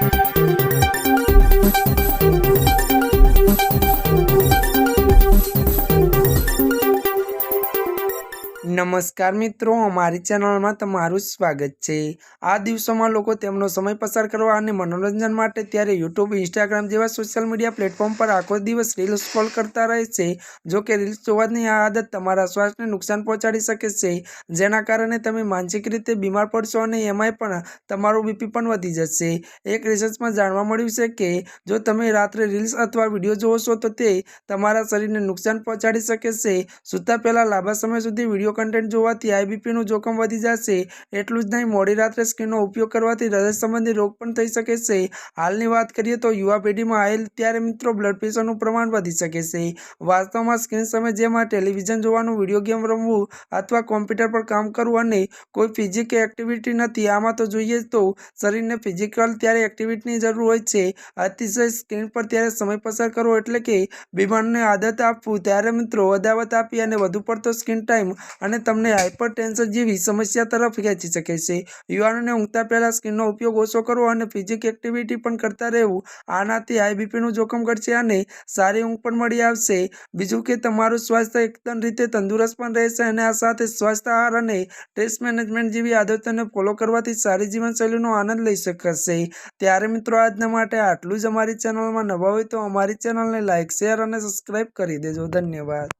Thank you. નમસ્કાર મિત્રો, અમારી ચેનલમાં તમારું સ્વાગત છે. આ દિવસોમાં લોકો તેમનો સમય પસાર કરવા અને મનોરંજન માટે ત્યારે યુટ્યુબ, ઇન્સ્ટાગ્રામ જેવા સોશિયલ મીડિયા પ્લેટફોર્મ પર આખો દિવસ રીલ્સ સ્ક્રોલ કરતા રહે છે. જો કે રીલ્સ જોવાની આ આદત તમારા સ્વાસ્થ્યને નુકસાન પહોંચાડી શકે છે, જેના કારણે તમે માનસિક રીતે બીમાર પડશો અને એમાંય પણ તમારું બીપી પણ વધી જશે. એક રિસર્ચમાં જાણવા મળ્યું છે કે, જો તમે રાત્રે રીલ્સ અથવા વીડિયો જોવો છો તો તે તમારા શરીરને નુકસાન પહોંચાડી શકે છે. સૂતા પહેલાં લાંબા સમય સુધી વીડિયો કન્ટેન્ટ જોવાથી આઈબીપીનું જોખમ વધી જશે. એટલું જ નહીં, મોડી રાત્રે સ્ક્રીનનો ઉપયોગ કરવાથી હૃદય સંબંધી રોગ પણ થઈ શકે છે. હાલની વાત કરીએ તો યુવા પેઢીમાં આવેલ ત્યારે મિત્રો બ્લડ પ્રેશરનું પ્રમાણ વધી શકે છે. વાસ્તવમાં સ્ક્રીન સમય જેમાં ટેલિવિઝન જોવાનું, વીડિયો ગેમ રમવું અથવા કોમ્પ્યુટર પર કામ કરવું અને કોઈ ફિઝિક એક્ટિવિટી નથી, આમાં તો જોઈએ તો શરીરને ફિઝિકલ ત્યારે એક્ટિવિટીની જરૂર હોય છે. અતિશય સ્ક્રીન પર ત્યારે સમય પસાર કરવો એટલે કે બીમારને આદત આપવું. ત્યારે મિત્રો અદાવત આપી અને વધુ પડતો સ્ક્રીન ટાઈમ અને તમને હાઇપર ટેન્શન જેવી સમસ્યા તરફ ખેંચી શકે છે. યુવાનોને ઊંઘતા પહેલાં સ્ક્રીનનો ઉપયોગ ઓછો કરવો અને ફિઝિક એક્ટિવિટી પણ કરતા રહેવું. આનાથી હાઈ બીપીનું જોખમ ઘટશે અને સારી ઊંઘ પણ મળી આવશે. બીજું કે તમારું સ્વાસ્થ્ય એકદમ રીતે તંદુરસ્ત પણ રહેશે અને આ સાથે સ્વાસ્થ્ય આહાર અને સ્ટ્રેસ મેનેજમેન્ટ જેવી આદતોને ફોલો કરવાથી સારી જીવનશૈલીનો આનંદ લઈ શકશે. ત્યારે મિત્રો આજના માટે આટલું જ અમારી ચેનલમાં નવા હોય તો અમારી ચેનલને લાઇક શેર અને સબસ્ક્રાઈબ કરી દેજો. ધન્યવાદ.